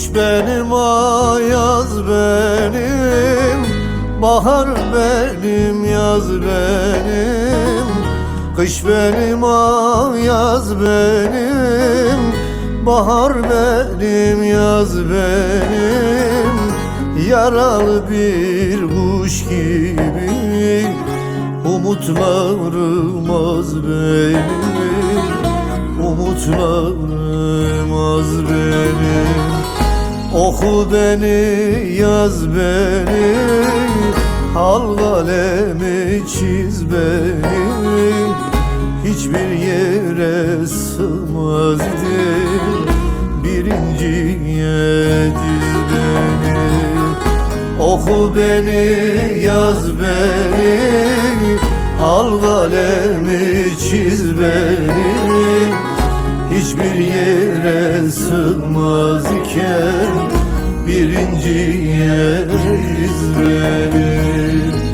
Kış benim ayaz benim. Bahar benim yaz benim. Kış benim ayaz benim. Bahar benim yaz benim. Yaralı bir kuş gibi Umutlarım az benim. Umutlarım az benim Oku beni yaz beni Al kalemi çiz beni. Hiçbir yere sığmazdı Birinciye diz beni. Oku beni yaz beni Al kalemi çiz beni. Hiçbir yere sığmaz iken Birinciye diz beni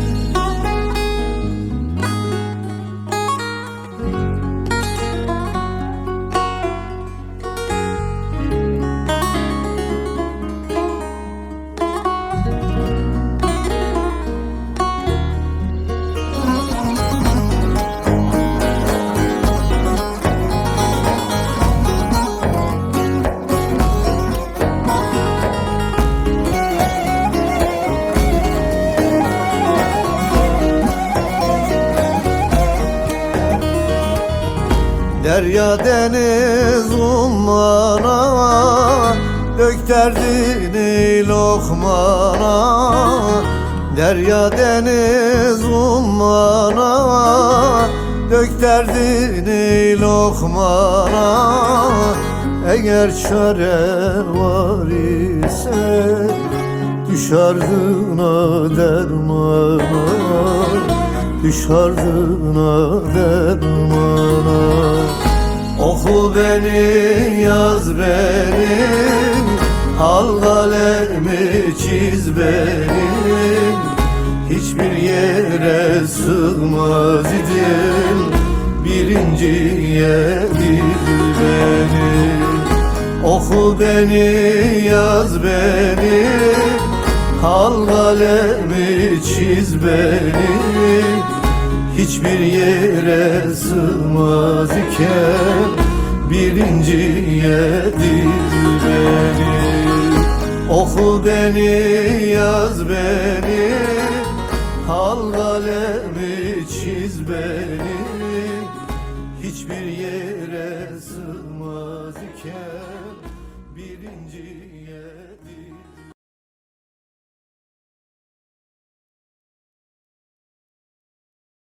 Derya deniz ummana Dök derdini lokmana. Derya deniz ummana Dök derdini lokmana. Eğer çare var ise Düş ardına dermana Düş ardına dermana Oku beni yaz beni Al kalemi çiz beni. Hiçbir yere sığmaz idim Birinciye diz beni. Oku beni yaz beni Al kalemi çiz beni. Hiçbir yere sığmaz iken Birinciye diz beni Oku beni yaz beni Al kalemi çiz beni